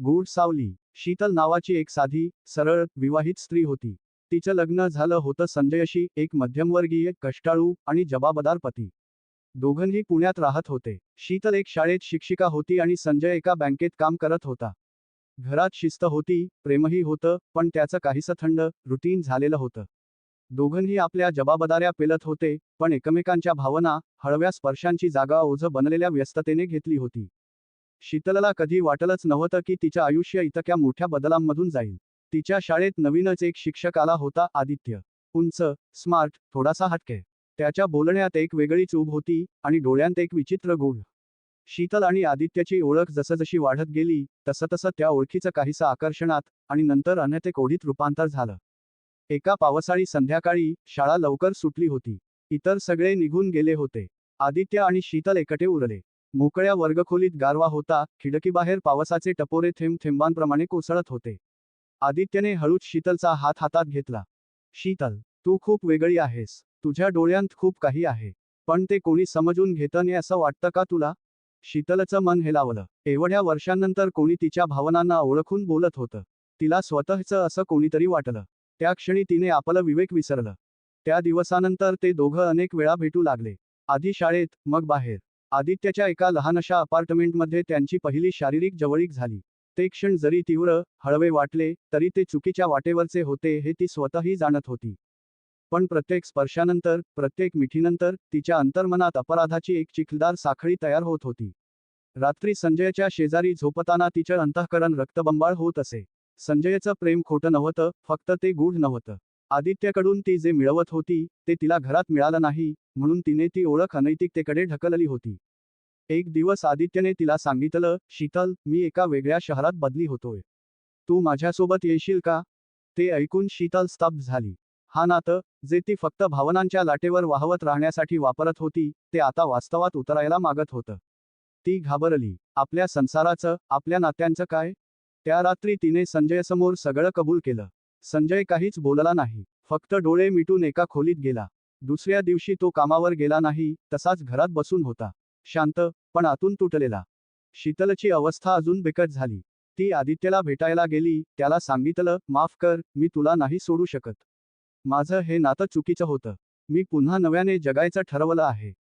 गूढ सावली. शीतल नावाची एक साधी सरळ विवाहित स्त्री होती. तिचं लग्न झालं होतं संजयशी एक मध्यमवर्गीय कष्टाळू आणि जबाबदार पती. दोघंही पुण्यात राहत होते. शीतल एक शाळेत शिक्षिका होती आणि संजय एका बँकेत काम करत होता. घरात शिस्त होती प्रेमही होतं पण त्याचं काहीसं थंड रुटीन झालेलं होतं. दोघंही आपल्या जबाबदाऱ्या पेलत होते पण एकमेकांच्या भावना हळव्या स्पर्शांची जागा ओझं बनलेल्या व्यस्ततेने घेतली होती. शीतलला कधी वाटलंच नव्हतं की तिच्या आयुष्य इतक्या मोठ्या बदलांमधून जाईल. तिच्या शाळेत नवीनच एक शिक्षक आला होता आदित्य. उंच स्मार्ट थोडासा हटके. त्याच्या बोलण्यात एक वेगळीच चूब होती आणि डोळ्यांत एक विचित्र गुढ. शीतल आणि आदित्यची ओळख जसजशी वाढत गेली तसतसं त्या ओळखीचं काहीसं आकर्षणात आणि नंतर अनैतिक कोढीत रूपांतर झालं. एका पावसाळी संध्याकाळी शाळा लवकर सुटली होती. इतर सगळे निघून गेले होते. आदित्य आणि शीतल एकटे उरले. मोकळ्या वर्गखोलीत गारवा होता खिडकीबाहेर पावसाचे टपोरे थेंब थेंबांप्रमाणे कोसळत होते. आदित्यने हळूच शीतलचा हात हातात घेतला. शीतल तू खूप वेगळी आहेस. तुझ्या डोळ्यांत खूप काही आहे. पण ते कोणी समजून घेतं नाही असं वाटतं का तुला? शीतलचं मन हेलावलं. एवढ्या वर्षांनंतर कोणी तिच्या भावनांना ओळखून बोलत होतं. तिला स्वतःचं असं कोणीतरी वाटलं. त्या क्षणी तिने आपलं विवेक विसरलं. त्या दिवसानंतर ते दोघं अनेक वेळा भेटू लागले. आधी शाळेत मग बाहेर. आदित्यच्या एका लहानशा अपार्टमेंटमध्ये त्यांची पहिली शारीरिक जवळीक झाली. ते क्षण जरी तीव्र हळवे वाटले तरी ते चुकीच्या वाटेवरचे होते हे ती स्वतःही जाणत होती. पण प्रत्येक स्पर्शानंतर प्रत्येक मिठीनंतर तिच्या अंतर्मनात अपराधाची एक चिखलदार साखळी तयार होत होती. रात्री संजयच्या शेजारी झोपताना तिचं अंतःकरण रक्तबंबाळ होत असे. संजयचं प्रेम खोटं नव्हतं फक्त ते गूढ नव्हतं. आदित्यकडून ती जे मिळवत होती ते तिला घरात मिळालं नाही म्हणून तिने ती ओळख अनैतिकतेकडे ढकलली होती. एक दिवस आदित्यने तिला सांगितलं शीतल मी एका वेगळ्या शहरात बदली होतोय. तू माझ्यासोबत येशील का? ते ऐकून शीतल स्तब्ध झाली. हा नातं जे ती फक्त भावनांच्या लाटेवर वाहवत राहण्यासाठी वापरत होती ते आता वास्तवात उतरायला मागत होतं. ती घाबरली. आपल्या संसाराचं आपल्या नात्यांचं काय? त्या रात्री तिने संजयसमोर सगळं कबूल केलं. संजय काहीच बोलला नाही. फक्त डोळे मिटून एका खोलीत गेला. दुसऱ्या दिवशी तो कामावर गेला नाही तसाच घरात बसून होता. शांत पण आतून तुटलेला. शीतलची अवस्था अजून बिकट झाली. ती आदित्यला भेटायला गेली त्याला सांगितलं माफ कर मी तुला नाही सोडू शकत. माझं हे नातं चुकीचं होतं. मी पुन्हा नव्याने जगायचं ठरवलं आहे.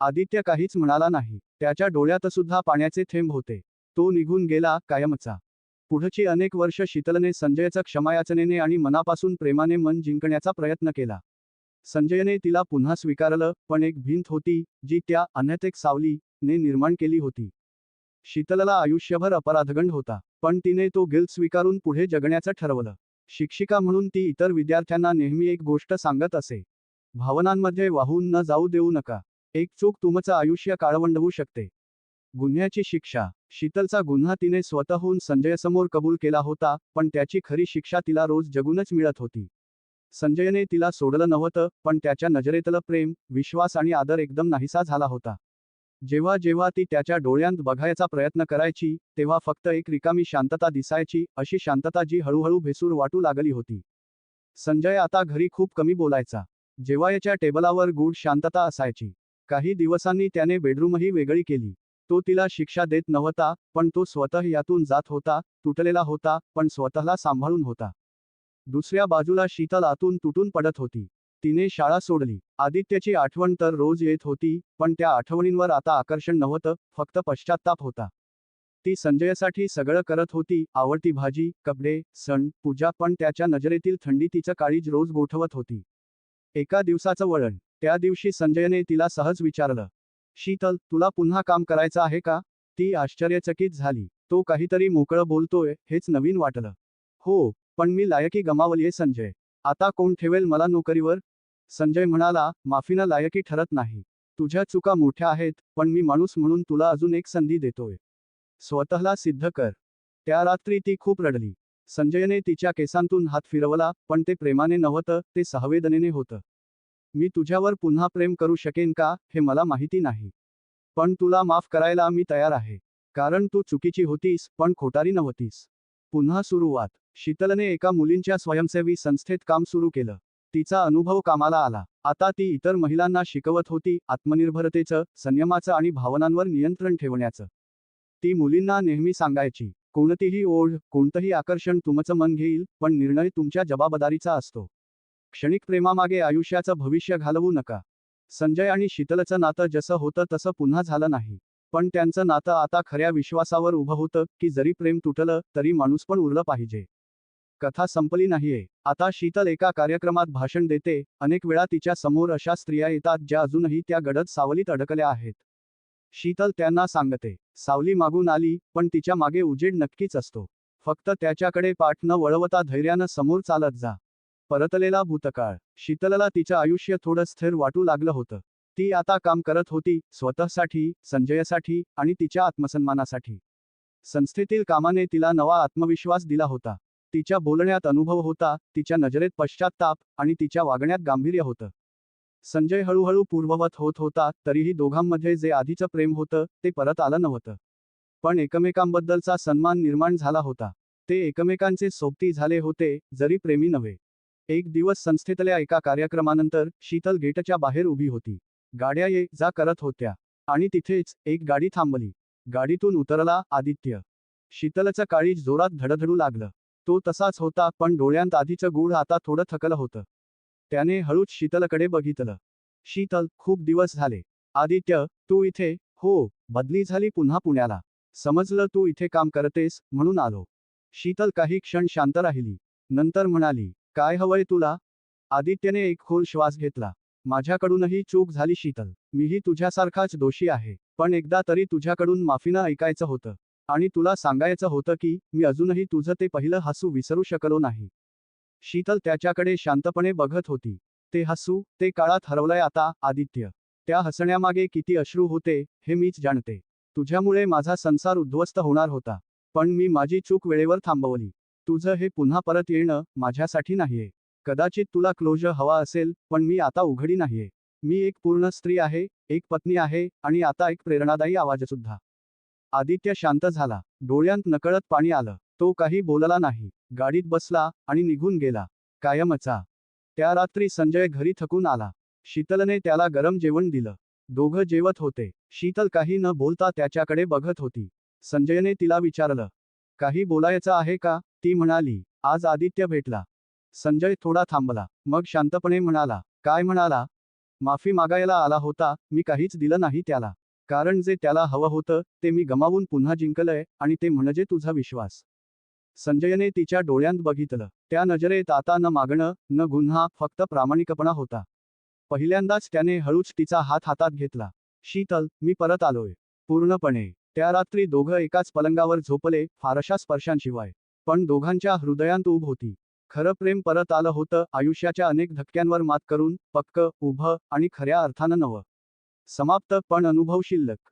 आदित्य काहीच म्हणाला नाही. त्याच्या डोळ्यातसुद्धा पाण्याचे थेंब होते. तो निघून गेला कायमचा. पुढची अनेक वर्ष शीतलने संजयचं क्षमायाचनेने आणि मनापासून प्रेमाने मन जिंकण्याचा प्रयत्न केला. संजयने तिला पुन्हा स्वीकारलं पण एक भिंत होती जी त्या अनैतिक सावली ने निर्माण केली होती. शीतलला आयुष्यभर अपराधगंड होता पण तिने तो गिल्ट स्वीकारून पुढे जगण्याचं ठरवलं. शिक्षिका म्हणून ती इतर विद्यार्थ्यांना नेहमी एक गोष्ट सांगत असे. भावनांमध्ये वाहून न जाऊ देऊ नका. एक चूक तुमचं आयुष्य काळवंडवू शकते. गुन्ह्याची शिक्षा. शीतलचा गुन्हा तिने स्वतःहून संजयसमोर कबूल केला होता पण त्याची खरी शिक्षा तिला रोज जगूनच मिळत होती. संजयने तिला सोडलं नव्हतं पण त्याच्या नजरेतलं प्रेम विश्वास आणि आदर एकदम नाहीसा झाला होता. जेव्हा जेव्हा ती त्याच्या डोळ्यांत बघायचा प्रयत्न करायची तेव्हा फक्त एक रिकामी शांतता दिसायची अशी शांतता जी हळूहळू भेसूर वाटू लागली होती. संजय आता घरी खूप कमी बोलायचा. जेवायच्या टेबलावर गूढ शांतता असायची. काही दिवसांनी त्याने बेडरूमही वेगळी केली. तो तिला शिक्षा देत नव्हता पण तो स्वतः यातून जात होता तुटलेला होता पण स्वतःला सांभाळून होता. दुसऱ्या बाजूला शीतल आतून तुटून पडत होती. तिने शाळा सोडली. आदित्यची आठवण तर रोज येत होती पण त्या आठवणींवर आता आकर्षण नव्हतं फक्त पश्चात्ताप होता. ती संजयसाठी सगळं करत होती आवडती भाजी कपडे सण पूजा पण त्याच्या नजरेतील थंडी तिचं काळीज रोज गोठवत होती. एका दिवसाचं वळण. त्या दिवशी संजयने तिला सहज विचारलं शीतल तुला पुन्हा काम करायचं आहे का? ती आश्चर्यचकित झाली. तो काहीतरी मोकळं बोलतोय हेच नवीन वाटलं. हो पण मी लायकी गमावलीये संजय. आता कोण ठेवेल मला नोकरीवर? संजय म्हणाला माफीनं लायकी ठरत नाही. तुझ्या चुका मोठ्या आहेत पण मी माणूस म्हणून तुला अजून एक संधी देतोय. स्वतःला सिद्ध कर. त्या रात्री ती खूप रडली. संजयने तिच्या केसांतून हात फिरवला पण ते प्रेमाने नव्हतं ते सहवेदनेने होतं. मी तुझ्यावर पुन्हा प्रेम करू शकेन का हे मला माहिती नाही. पण तुला माफ करायला मी तयार आहे. कारण तू चुकीची होतीस पण खोटारी नव्हतीस. पुन्हा सुरुवात. शीतलने एका मुलींच्या स्वयंसेवी संस्थेत काम सुरू केलं. तिचा अनुभव कामाला आला. आता ती इतर महिलांना शिकवत होती आत्मनिर्भरतेचं संयमाचं आणि भावनांवर नियंत्रण ठेवण्याचं. ती मुलींना नेहमी सांगायची कोणतीही ओढ कोणतंही आकर्षण तुमचं मन घेईल पण निर्णय तुमच्या जबाबदारीचा असतो. क्षणिक प्रेमामागे आयुष्याचं भविष्य घालवू नका. संजय आणि शीतलचं नातं जसं होतं तसं पुन्हा झालं नाही. पण त्यांचं नातं आता खऱ्या विश्वासावर उभं होतं की जरी प्रेम तुटलं तरी माणूस पण उरलं पाहिजे. कथा संपली नाहीये. आता शीतल एका कार्यक्रमात भाषण देते. अनेक वेळा तिच्या समोर अशा स्त्रिया येतात ज्या अजूनही त्या गडद सावलीत अडकल्या आहेत. शीतल त्यांना सांगते. सावली मागून आली पण तिच्यामागे उजेड नक्कीच असतो. फक्त त्याच्याकडे पाठ न वळवता धैर्यानं समोर चालत जा. परतलेला भूतकाळ. शीतलला तिचं आयुष्य थोडं स्थिर वाटू लागलं होतं. ती आता काम करत होती स्वतःसाठी संजयसाठी आणि तिच्या आत्मसन्मानासाठी. संस्थेतील कामाने तिला नवा आत्मविश्वास दिला होता. तिच्या बोलण्यात अनुभव होता तिच्या नजरेत पश्चात्ताप आणि तिच्या वागण्यात गांभीर्य होतं. संजय हळूहळू पूर्ववत होत होता तरीही दोघांमध्ये जे आधीचं प्रेम होतं ते परत आलं नव्हतं. पण एकमेकांबद्दलचा सन्मान निर्माण झाला होता. ते एकमेकांचे सोबती झाले होते जरी प्रेमी नव्हे. एक दिवस संस्थेतल्या एका कार्यक्रमानंतर शीतल गेटच्या बाहेर उभी होती. गाड्या ये जा करत होत्या. आणि तिथेच एक गाडी थांबली. गाडीतून उतरला आदित्य. शीतलचं काळीज जोरात धडधडू लागलं. तो तसाच होता पण डोळ्यांत आधीचं गूढ आता थोडं थकलं होतं. त्याने हळूच शीतलकडे बघितलं. शीतल खूप दिवस झाले. आदित्य तू इथे? हो बदली झाली पुन्हा पुण्याला. समजलं तू इथे काम करतेस म्हणून आलो. शीतल काही क्षण शांत राहिली. नंतर म्हणाली काय हवंय तुला? आदित्यने एक खोल श्वास घेतला. माझ्याकडूनही चूक झाली शीतल. मीही तुझ्यासारखाच दोषी आहे. पण एकदा तरी तुझ्याकडून माफीनं ऐकायचं होतं. आणि तुला सांगायचं होतं की मी अजूनही तुझं ते पहिलं हसू विसरू शकलो नाही. शीतल त्याच्याकडे शांतपणे बघत होती. ते हसू ते काळात हरवलंय आता आदित्य. त्या हसण्यामागे किती अश्रू होते हे मीच जाणते. तुझ्यामुळे माझा संसार उद्ध्वस्त होणार होता. पण मी माझी चूक वेळेवर थांबवली. तुझं हे पुन्हा परत येणं माझ्यासाठी नाहीये. कदाचित तुला क्लोजर हवा असेल पण मी आता उघडी नाहीये. मी एक पूर्ण स्त्री आहे एक पत्नी आहे आणि आता एक प्रेरणादायी आवाजसुद्धा. आदित्य शांत झाला. डोळ्यांत नकळत पाणी आलं. तो काही बोलला नाही. गाडीत बसला आणि निघून गेला. कायमचा. त्या रात्री संजय घरी थकून आला. शीतलने त्याला गरम जेवण दिलं. दोघं जेवत होते. शीतल काही न बोलता त्याच्याकडे बघत होती. संजयने तिला विचारलं काही बोलायचं आहे का? ती म्हणाली आज आदित्य भेटला. संजय थोडा थांबला मग शांतपणे म्हणाला काय म्हणाला? माफी मागायला आला होता मी काहीच दिलं नाही त्याला. कारण जे त्याला हवं होतं ते मी गमावून पुन्हा जिंकलंय आणि ते म्हणजे तुझा विश्वास. संजयने तिच्या डोळ्यांत बघितलं. त्या नजरेत आता न मागणं न गुन्हा फक्त प्रामाणिकपणा होता. पहिल्यांदाच त्याने हळूच तिचा हात हातात घेतला. शीतल मी परत आलोय. पूर्णपणे. त्या रात्री दोघं एकाच पलंगावर झोपले फारशा स्पर्शांशिवाय. पण दोघांच्या हृदयांत उभ होती. खरं प्रेम परत आलं होतं आयुष्याच्या अनेक धक्क्यांवर मात करून पक्क उभं आणि खऱ्या अर्थानं नवं. समाप्त पण अनुभव शिल्लक